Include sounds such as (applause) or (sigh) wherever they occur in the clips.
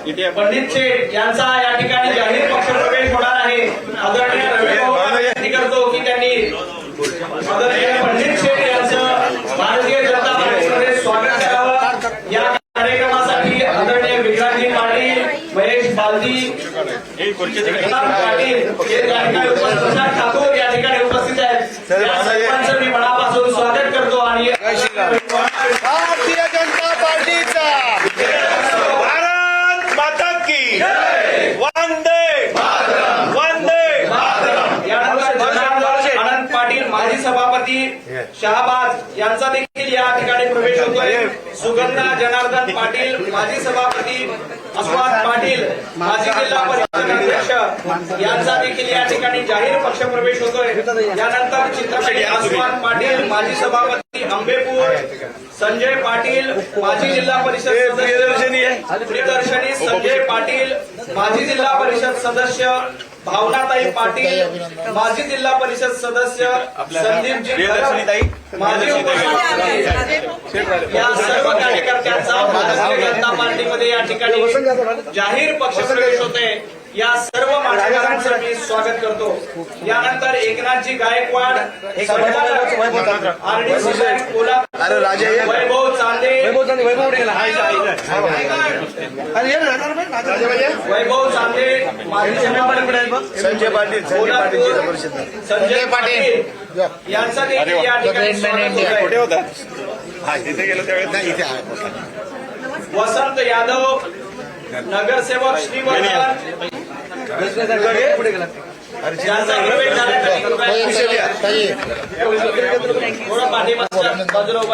पंडित शेठ यांचा या ठिकाणी जाहीर पक्षप्रवेश होणार आहे आदरणीय रवी विनंती करतो की त्यांनी आदरणीय पंडित शेठ यांचं भारतीय जनता पार्टीमध्ये स्वागत करावं. या कार्यक्रमासाठी आदरणीय विक्रांतजी पाटील महेश प्रताप पाटील हे प्रसाद ठाकूर या ठिकाणी उपस्थित आहेत. या सर्वांचं मी मनापासून स्वागत करतो आणि भारतीय जनता पार्टीचा भारत माता की वंदे वंदे यानंतर जनार्दन अनंत पाटील माजी सभापती शहाबाज यांचा देखील या ठिकाणी प्रवेश होतोय. सुगंधा जनार्दन पाटील माजी सभापती अस्वाद पाटील माजी जिल्हा परिषद अध्यक्ष यांचा देखील या ठिकाणी जाहीर पक्ष प्रवेश होतोय. यानंतर चित्रपट अस्वाद पाटील माजी सभापती आंबेपूर संजय पाटील माजी जिल्हा परिषद सदस्य. प्रियदर्शनी संजय पाटील माजी जिल्हा परिषद सदस्य. भावनाताई पाटील माजी जिल्हा परिषद सदस्य. संदीपजी. माजी उपसभापती या सर्व कार्यकर्त्यांचा भारतीय जनता पार्टीमध्ये या ठिकाणी जाहीर पक्षप्रवेश होते या सर्व मान्यवरांचं मी स्वागत करतो. यानंतर एकनाथजी गायकवाड कोल्हापूर. राजा ये. वैभव चांदे. वैभव चांदे संजय पाटील संजय पाटील यांचा देखील या ठिकाणी स्वागत होत आहे. होता? हा तिथे गेलो त्यावेळेस. इथे वसंत यादव नगरसेवक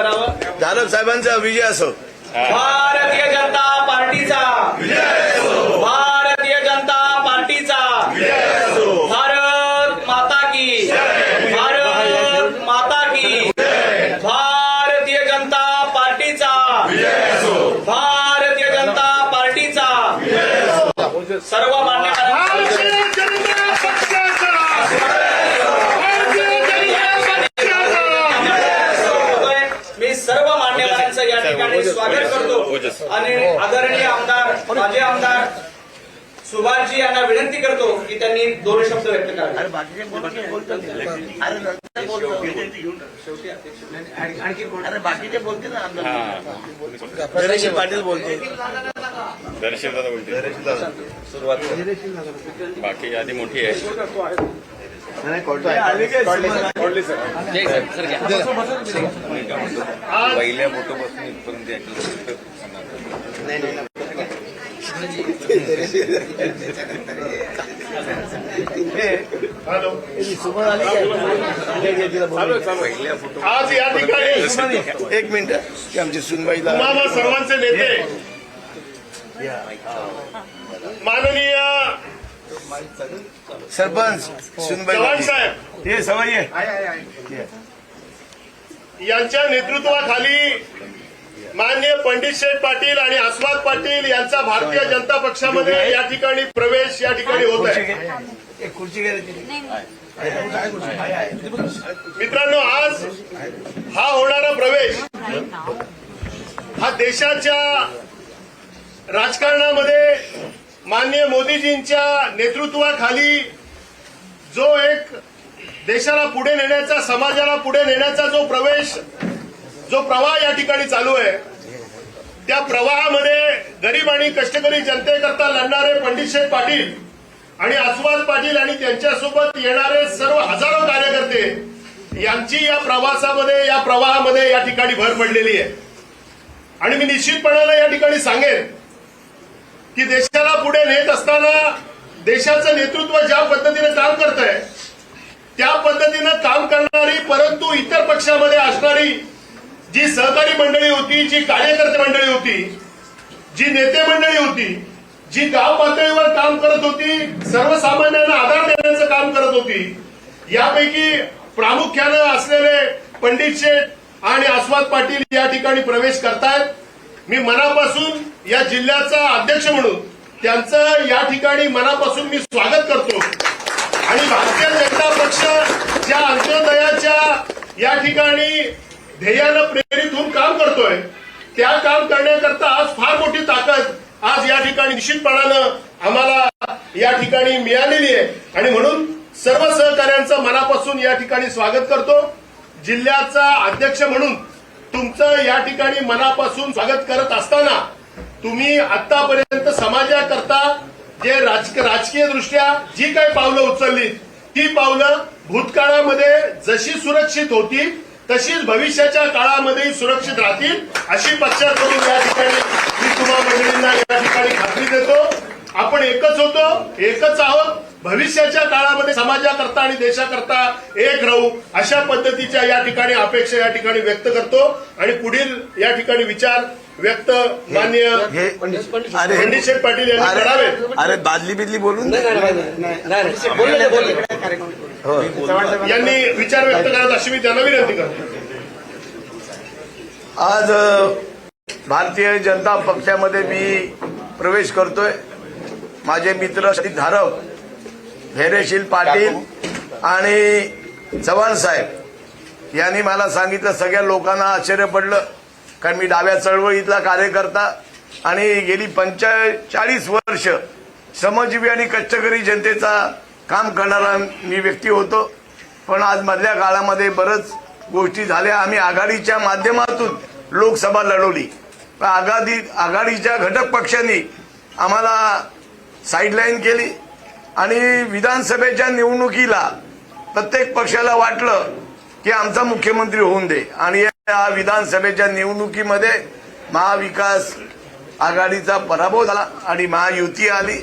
राहावं. जाधव साहेबांचा विजय असो. भारतीय जनता पार्टीचा. भारतीय ठिकाणी स्वागत करतो. आणि आदरणीय आमदार माझे आमदार सुभाषजी यांना विनंती करतो की त्यांनी दोन शब्द व्यक्त करावे. अरे बाकीचे बोलते. ना आमदार. पाटील बोलते. दर्शनदादा बोलते. सुरुवात बाकी यादी मोठी आहे. पहिल्या फोटोपासून इथपर्यंत याच्यात नाही नाही पहिल्या फोटो आज या ठिकाणी. एक मिनिट की आमची सुनबाईला तुम्हाला सर्वांचे नेते. माननीय सरपंच सुनबाई चव्हाण साहेब. हे सवय यांच्या नेतृत्वाखाली माननीय पंडित शेठ पाटील आणि आस्वाद पाटील यांचा भारतीय जनता पक्षामध्ये या ठिकाणी प्रवेश या ठिकाणी होत आहे. एक खुर्ची घ्यायची मित्रांनो आज हा होणारा प्रवेश हा देशाच्या राजकारणामध्ये माननीय मोदीजींच्या नेतृत्वाखाली जो एक देशाला पुढे नेण्याचा समाजाला पुढे नेण्याचा जो प्रवेश जो प्रवाह या ठिकाणी चालू आहे त्या प्रवाहामध्ये गरीब आणि कष्टकरी जनतेकरता लढणारे पंडित शेठ पाटील आणि आस्वाद पाटील आणि त्यांच्यासोबत येणारे सर्व हजारो कार्यकर्ते यांची या प्रवासामध्ये या प्रवाहामध्ये या ठिकाणी भर पडलेली आहे. आणि मी निश्चितपणाने या ठिकाणी सांगेन की देशाला पुढे नेत असताना देशाचं नेतृत्व ज्या पद्धतीने काम करत आहे त्या पद्धतीनं काम करणारी परंतु इतर पक्षामध्ये असणारी जी सहकारी मंडळी होती जी कार्यकर्ते मंडळी होती जी नेते मंडळी होती जी गाव पातळीवर काम करत होती सर्वसामान्यांना आधार देण्याचं काम करत होती यापैकी प्रामुख्यानं असलेले पंडित शेठ आणि आस्वाद पाटील या ठिकाणी प्रवेश करतायत. मी मनापासून या जिल्ह्याचा अध्यक्ष म्हणून त्यांचं या ठिकाणी मनापासून मी स्वागत करतो. आणि भारतीय जनता पक्ष ज्या अंत्योदयाच्या या ठिकाणी ध्येयानं प्रेरित होऊन काम करतोय. त्या काम करण्याकरता आज फार मोठी ताकद आज या ठिकाणी निश्चितपणानं आम्हाला या ठिकाणी मिळालेली आहे. आणि म्हणून सर्व सहकाऱ्यांचं मनापासून या ठिकाणी स्वागत करतो. जिल्ह्याचा अध्यक्ष म्हणून तुमचं या ठिकाणी मनापासून स्वागत करत असताना तुम्ही आतापर्यंत समाजाकरता जे राजकीय राजकीय दृष्ट्या जी काही पावलं उचलली ती पावलं भूतकाळामध्ये जशी सुरक्षित होती तशीच भविष्याच्या काळामध्ये सुरक्षित राहतील अशी पक्षाकडून या ठिकाणी मी तुम्हा मंडळींना या ठिकाणी खात्री देतो. आपण एकच होतो एकच आहोत. भविष्याच्या काळामध्ये समाजाकरता आणि देशाकरता एक राहू अशा पद्धतीच्या या ठिकाणी अपेक्षा या ठिकाणी व्यक्त करतो. आणि पुढील या ठिकाणी विचार व्यक्त मान्य हे अरे पंडित शेठ पाटील यांनी अरे बादली बिदली बोलून. हो. यांनी विचार व्यक्त करावेत अशी मी त्यांना विनंती करतो. आज भारतीय जनता पक्षामध्ये मी प्रवेश करतोय. माझे मित्र श्री धारक धैर्यशील पाटील आणि चव्हाण साहेब यांनी मला सांगितलं सगळ्या लोकांना आश्चर्य पडलं. कारण मी डाव्या चळवळीतला कार्यकर्ता आणि गेली पंचेचाळीस वर्ष श्रमजीवी आणि कष्टकरी जनतेचा काम करणारा मी व्यक्ती होतो. पण आज मधल्या काळामध्ये बरंच गोष्टी झाल्या. आम्ही आघाडीच्या माध्यमातून लोकसभा लढवली. आघाडी आघाडीच्या घटक पक्षांनी आम्हाला साईडलाईन केली आणि विधानसभेच्या निवडणुकीला प्रत्येक पक्षाला वाटलं की आमचा मुख्यमंत्री होऊन दे. आणि या विधानसभेच्या निवडणुकीमध्ये महाविकास आघाडीचा पराभव झाला आणि महायुती आली.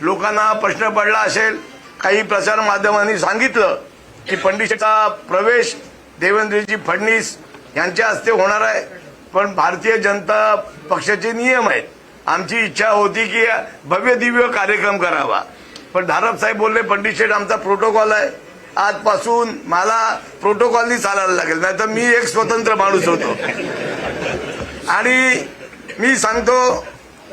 लोकांना प्रश्न पडला असेल. काही प्रसार माध्यमांनी सांगितलं की पंडितचा प्रवेश देवेंद्रजी फडणवीस यांच्या हस्ते होणार आहे. पण भारतीय जनता पक्षाचे नियम आहेत. आमची इच्छा होती की भव्य दिव्य कार्यक्रम करावा. पण धारप साहेब बोलले पंडित शेठ आमचा प्रोटोकॉल आहे. आजपासून मला प्रोटोकॉलनी चालायला लागेल नाही तर मी एक स्वतंत्र माणूस होतो. आणि मी सांगतो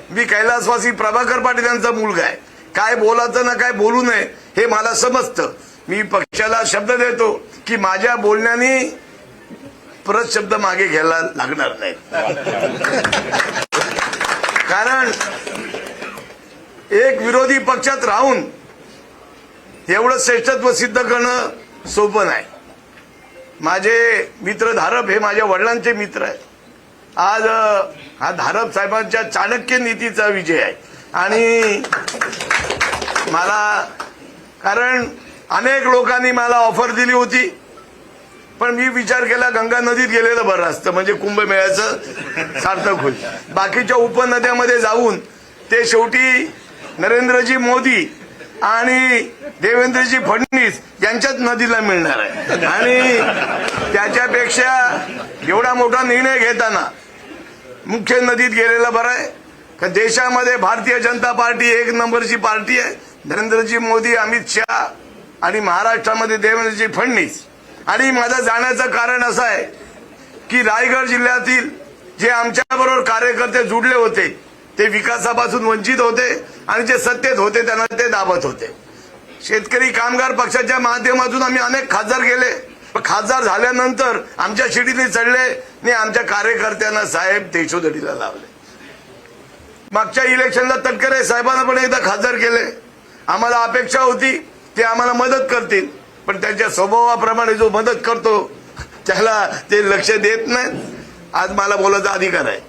मी कैलासवासी प्रभाकर पाटील यांचा मुलगा आहे. काय बोलायचं ना काय बोलू नये हे मला समजतं. मी पक्षाला शब्द देतो की माझ्या बोलण्याने परत शब्द मागे घ्यायला लागणार नाही कारण एक विरोधी पक्षात राहून एवढं श्रेष्ठत्व सिद्ध करणं सोपं नाही. माझे मित्र धारप हे माझ्या वडिलांचे मित्र आहेत. आज हा धारप साहेबांच्या चाणक्य नीतीचा विजय आहे. आणि मला कारण अनेक लोकांनी मला ऑफर दिली होती. पण मी विचार केला गंगा नदीत गेलेलं बरं असतं म्हणजे कुंभमेळ्याचं सार्थक होईल. बाकीच्या उपनद्यामध्ये जाऊन ते शेवटी नरेंद्रजी मोदी आणि देवेंद्रजी फडणवीस यांच्याच नदीला मिळणार आहे. आणि त्याच्यापेक्षा एवढा मोठा निर्णय घेताना मुख्य नदीत गेलेला बरं आहे. का देशामध्ये भारतीय जनता पार्टी एक नंबरची पार्टी आहे. नरेंद्रजी मोदी अमित शहा आणि महाराष्ट्रामध्ये देवेंद्रजी फडणवीस. आणि माझं जाण्याचं कारण असं आहे की रायगड जिल्ह्यातील जे आमच्याबरोबर कार्यकर्ते जुडले होते ते विकासापासून वंचित होते आणि जे सत्तेत होते त्यांना ते दाबत होते. शेतकरी कामगार पक्षाच्या माध्यमातून आम्ही अनेक खासदार गेले. खासदार झाल्यानंतर आमच्या शिडीने चढले आणि आमच्या कार्यकर्त्यांना साहेब देशोधडीला लावले. मागच्या इलेक्शनला तटकरे साहेबांना पण एकदा खासदार केले. आम्हाला अपेक्षा होती ते आम्हाला मदत करतील. पण त्यांच्या स्वभावाप्रमाणे जो मदत करतो त्याला ते लक्ष देत नाही. आज मला बोलायचा अधिकार आहे.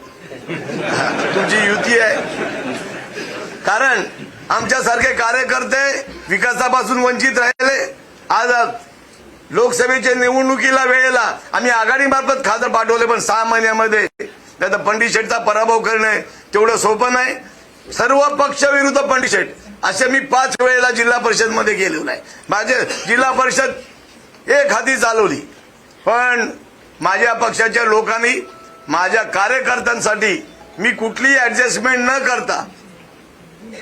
तुमची युती आहे. कारण आमच्यासारखे कार्यकर्ते विकासापासून वंचित राहिले. आज लोकसभेच्या निवडणुकीला वेळेला आम्ही आघाडीमार्फत खासदार पाठवले पण सहा महिन्यामध्ये त्याचा पंडित शेठचा पराभव करणे तेवढं सोपं नाही. सर्व पक्ष विरुद्ध पंडित शेठ असे मी पाच वेळेला जिल्हा परिषदमध्ये गेलेलो आहे. माझे जिल्हा परिषद एक हाती चालवली. पण माझ्या पक्षाच्या लोकांनी माझ्या कार्यकर्त्यांसाठी मी कुठलीही ऍडजस्टमेंट न करता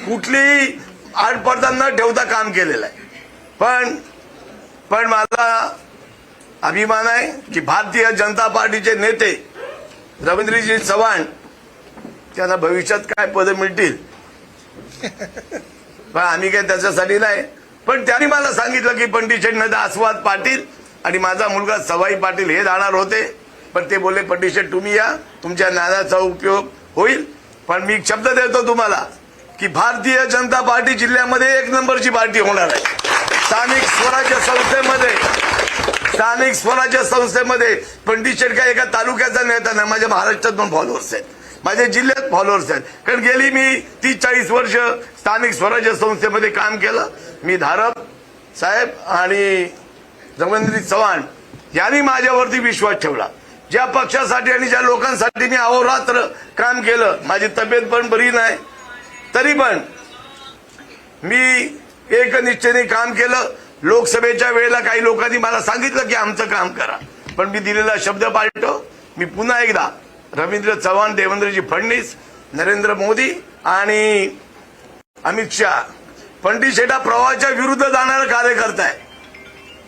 कुठलीही आडपडदा न ठेवता काम केलेलं आहे. पण पण मला अभिमान आहे की भारतीय जनता पार्टीचे नेते रवींद्रजी चव्हाण त्यांना भविष्यात काय पदं मिळतील? (laughs) पण आम्ही काय त्याच्यासाठी नाही. पण त्यांनी मला सांगितलं की पंडित शेठ आस्वाद पाटील आणि माझा मुलगा सवाई पाटील हे जाणार होते. पण ते बोलले पंडित तुम्ही या तुमच्या ज्ञानाचा उपयोग होईल. पण मी शब्द देतो तुम्हाला की भारतीय जनता पार्टी जिल्ह्यामध्ये एक नंबरची पार्टी होणार आहे. स्थानिक स्वराज्य संस्थेमध्ये स्थानिक स्वराज्य संस्थेमध्ये पंडित शेटका एका तालुक्याचा नेता नाही माझ्या महाराष्ट्रात दोन फॉलोअर्स आहेत. माझ्या जिल्ह्यात फॉलोअर्स आहेत. कारण गेली मी तीस चाळीस वर्ष स्थानिक स्वराज्य संस्थेमध्ये काम केलं. मी धारप साहेब आणि रवींद्र चव्हाण यांनी माझ्यावरती विश्वास ठेवला. ज्या पक्षासाठी आणि ज्या लोकांसाठी मी अहोरात्र काम केलं माझी तब्येत पण बरी नाही. तरी पण मी एक काम केलं. लोकसभेच्या वेळेला काही लोकांनी मला सांगितलं की आमचं काम करा. पण मी दिलेला शब्द पाळतो मी पुन्हा एकदा रवींद्र चव्हाण देवेंद्रजी फडणवीस नरेंद्र मोदी आणि अमित शहा. पंडित शेटा प्रवाहाच्या विरुद्ध जाणारा कार्यकर्ता आहे.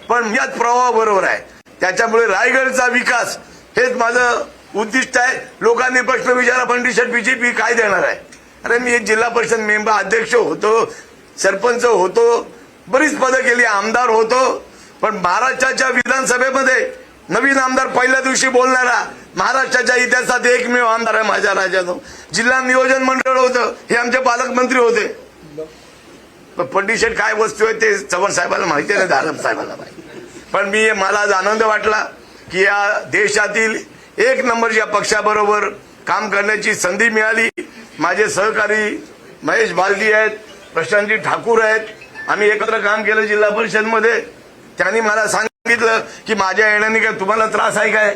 पण याच प्रवाह बरोबर आहे. त्याच्यामुळे रायगडचा विकास हेच माझं उद्दिष्ट आहे. लोकांनी प्रश्न विचारा पंडित शेट बीजेपी काय देणार आहे? अरे मी एक जिल्हा परिषद मेंबर अध्यक्ष होतो सरपंच होतो बरीच पदं केली आमदार होतो पण महाराष्ट्राच्या विधानसभेमध्ये नवीन आमदार पहिल्या दिवशी बोलणारा महाराष्ट्राच्या इतिहासात एकमेव आमदार आहे माझ्या राज्यातून जिल्हा नियोजन मंडळ होतं हे आमचे पालकमंत्री होते. पण पंडित काय वस्तू आहे ते चव्हाण साहेबाला माहिती नाही धारम साहेबाला पण मी मला आज आनंद वाटला. की या देशातील एक नंबरच्या पक्षाबरोबर काम करण्याची संधी मिळाली माझे सहकारी महेश बालदी आहेत प्रशांतजी ठाकूर आहेत आम्ही एकत्र काम केलं जिल्हा परिषदमध्ये. त्यांनी मला सांगितलं की माझ्या येण्याने काय तुम्हाला त्रास आहे काय?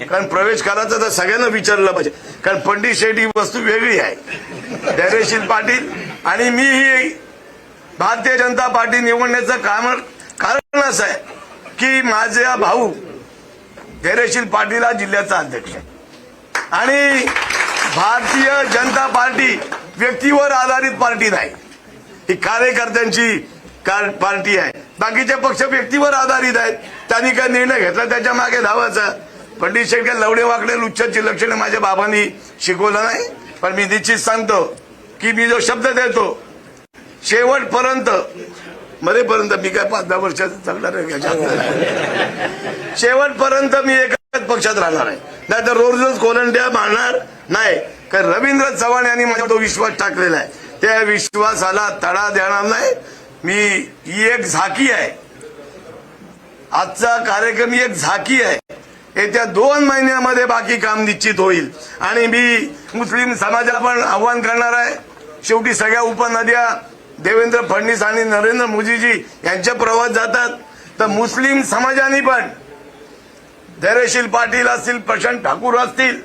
कारण प्रवेश करायचा तर सगळ्यांना विचारलं पाहिजे. कारण पंडित शेठ ही वस्तू वेगळी आहे. धैर्यशील पाटील आणि मी ही भारतीय जनता पार्टी निवडण्याचं काम कारण असं आहे की माझा भाऊ धैर्यशील पाटील हा जिल्ह्याचा अध्यक्ष आणि भारतीय जनता पार्टी व्यक्तीवर आधारित पार्टी नाही. ही कार्यकर्त्यांची पार्टी आहे. बाकीचे पक्ष व्यक्तीवर आधारित आहेत. त्यांनी काय निर्णय घेतला त्याच्यामागे धावायचा. पंडित शेठ काय लवडे वाकडे लुच्छाची लक्षणे माझ्या बाबांनी शिकवलं नाही. पण मी निश्चित सांगतो की मी जो शब्द देतो शेवटपर्यंत मरेपर्यंत मी काय पाच दहा वर्षाचं चालणार आहे. शेवटपर्यंत मी एकाच पक्षात राहणार आहे. नाही तर रोज रोज कोलंड्या मारणार नाही. कारण रवींद्र चव्हाण यांनी माझ्यावर तो विश्वास टाकलेला आहे. त्या विश्वासाला तडा देणार नाही. मी ही एक झाकी आहे. आजचा कार्यक्रम ही एक झाकी आहे. येत्या दोन महिन्यामध्ये बाकी काम निश्चित होईल. आणि मी मुस्लिम समाजाला पण आव्हान करणार आहे. शेवटी सगळ्या उपनद्या देवेंद्र फडणवीस आणि नरेंद्र मोदीजी यांच्या प्रवास जातात. तर मुस्लिम समाजाने पण धैर्यशील पाटील असतील प्रशांत ठाकूर असतील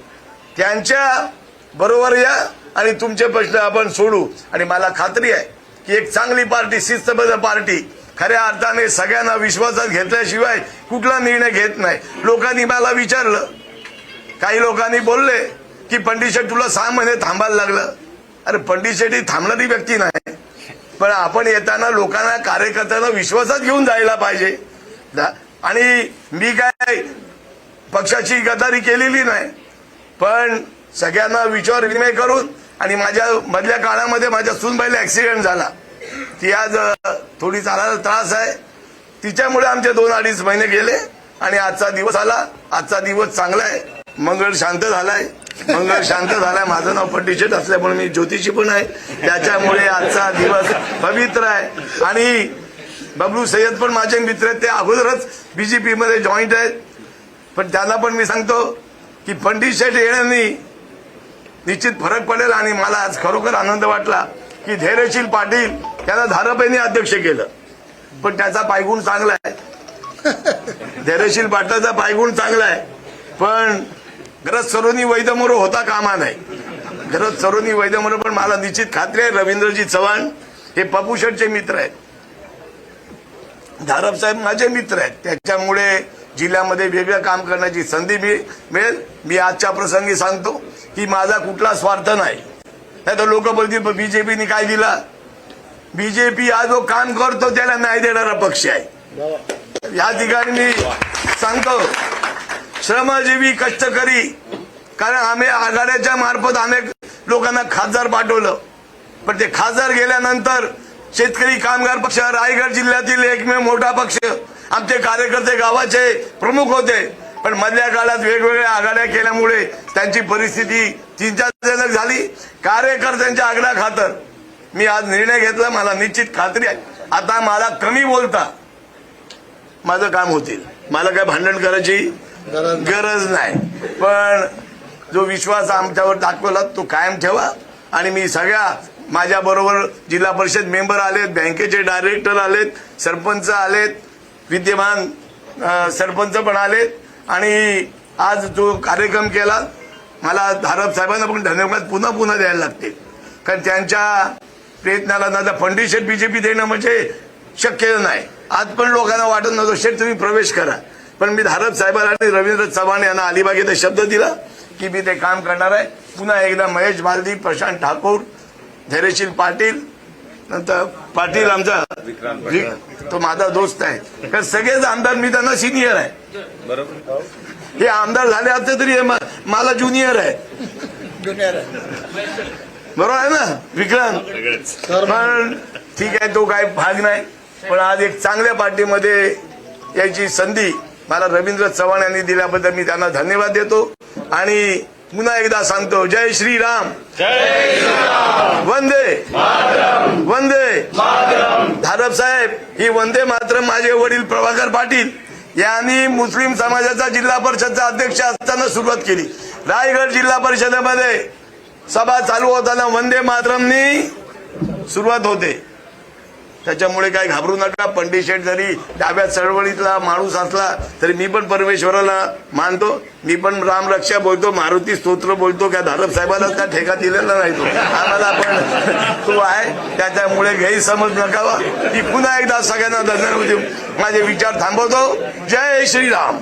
त्यांच्या बरोबर या आणि तुमचे प्रश्न आपण सोडू. आणि मला खात्री आहे की एक चांगली पार्टी शिस्तबद्ध पार्टी खऱ्या अर्थाने सगळ्यांना विश्वासात घेतल्याशिवाय कुठला निर्णय घेत नाही. लोकांनी मला विचारलं. काही लोकांनी बोलले की पंडित शेठ तुला सहा महिने थांबायला लागलं. अरे पंडित शेठ ही थांबणारी व्यक्ती नाही. पण आपण येताना लोकांना कार्यकर्त्यांना विश्वासात घेऊन जायला पाहिजे. दा- आणि मी काय पक्षाची गदारी केलेली नाही पण सगळ्यांना विचार विनिमय करून आणि माझ्या मधल्या काळामध्ये माझ्या सुनबाईला ऍक्सिडेंट झाला. ती आज थोडी चालायला त्रास आहे. तिच्यामुळे आमचे दोन अडीच महिने गेले आणि आजचा दिवस आला. आजचा दिवस चांगला आहे. मंगळ शांत झालाय. मंगळ शांत झालाय. माझं नाव पंडित असल्यामुळे मी ज्योतिषी पण आहे. त्याच्यामुळे आजचा दिवस पवित्र आहे. आणि बबलू सय्यद पण माझे मित्र आहेत. ते अगोदरच बीजेपी मध्ये जॉईंट आहेत. पण त्यांना पण मी सांगतो की पंडित शेठ येण्यानी निश्चित फरक पडेल आणि मला आज खरोखर आनंद वाटला की धैर्यशील पाटील त्याला धाराबाईंनी अध्यक्ष केलं. पण त्याचा पायगुण चांगला आहे. धैर्यशील पाटलाचा पायगुण चांगला आहे. पण गरज सरोनी वैदमोरो होता कामा नाही. गरज सरोनी वैदमोरो पण मला निश्चित खात्री आहे रवींद्रजी चव्हाण हे पप्पू मित्र आहेत. धारप साहेब माझे मित्र आहेत. त्याच्यामुळे जिल्ह्यामध्ये वेगळं काम करण्याची संधी मिळेल. मी आजच्या प्रसंगी सांगतो की माझा कुठला स्वार्थ नाही. नाही तर लोक बोलतील बीजेपीने काय दिला? बीजेपी हा जो काम करतो त्याला न्याय देणारा पक्ष आहे. या ठिकाणी मी सांगतो श्रमजीवी कष्टकरी कारण आम्ही आघाड्याच्या मार्फत आम्ही लोकांना खासदार पाठवलं. पण ते खासदार गेल्यानंतर शेतकरी कामगार पक्ष रायगड जिल्ह्यातील एकमेव मोठा पक्ष आमचे कार्यकर्ते गावाचे प्रमुख होते. पण मधल्या काळात वेगवेगळ्या आघाड्या केल्यामुळे त्यांची परिस्थिती चिंताजनक झाली. कार्यकर्त्यांच्या आग्रहा खातर मी आज निर्णय घेतला. मला निश्चित खात्री आहे. आता मला कमी बोलता माझं काम होतील. मला काय भांडण करायची? गरज नाही. पण जो विश्वास आमच्यावर दाखवला तो कायम ठेवा. आणि मी सगळ्या माझ्या बरोबर जिल्हा परिषद मेंबर आलेत बँकेचे डायरेक्टर आलेत सरपंच आलेत विद्यमान सरपंच पण आलेत. आणि आज जो कार्यक्रम केला मला धारप साहेबांना पण धन्यवाद पुन्हा पुन्हा द्यायला लागतील. कारण त्यांच्या प्रयत्नाला ना पंडित बीजेपी देणं म्हणजे शक्य नाही. आज पण लोकांना वाटत नव्हतं शेठ तुम्ही प्रवेश करा. पण मी धारप साहेबांना आणि रवींद्र चव्हाण यांना अलिबाग इथे शब्द दिला की मी ते काम करणार आहे. पुन्हा एकदा महेश बालदी प्रशांत ठाकूर धैर्यशील पाटील नंतर पाटील आमचा तो माझा दोस्त आहे. कारण सगळेच आमदार मी त्यांना सिनियर आहे. बरोबर. हे आमदार झाले असते तरी हे मला ज्युनियर आहे. ज्युनियर बरोबर आहे ना विक्रांत? पण ठीक आहे तो काय भाग नाही. पण आज एक चांगल्या पार्टीमध्ये यायची संधी मला रवींद्र चव्हाण यांनी दिल्याबद्दल मी त्यांना धन्यवाद देतो. आणि पुन्हा एकदा सांगतो जय श्रीराम. वंदे. वंदे. धारप साहेब ही वंदे मात्र माझे वडील प्रभाकर पाटील यांनी मुस्लिम समाजाचा जिल्हा परिषदचा अध्यक्ष असताना सुरुवात केली. रायगड जिल्हा परिषदेमध्ये सभा चालू होताना वंदे मातरमनी सुरुवात होते. त्याच्यामुळे काय घाबरू नका. पंडित शेठ जरी डाव्या चळवळीतला माणूस असला तरी मी पण परमेश्वराला मानतो. मी पण रामरक्षा बोलतो मारुती स्तोत्र बोलतो. काय धारप साहेबाला त्या ठेका दिलेला नाही तो. आम्हाला पण तो आहे. त्याच्यामुळे गैरसमज नकावा. की पुन्हा एकदा सगळ्यांना धन्यवाद माझे विचार थांबवतो. जय श्रीराम.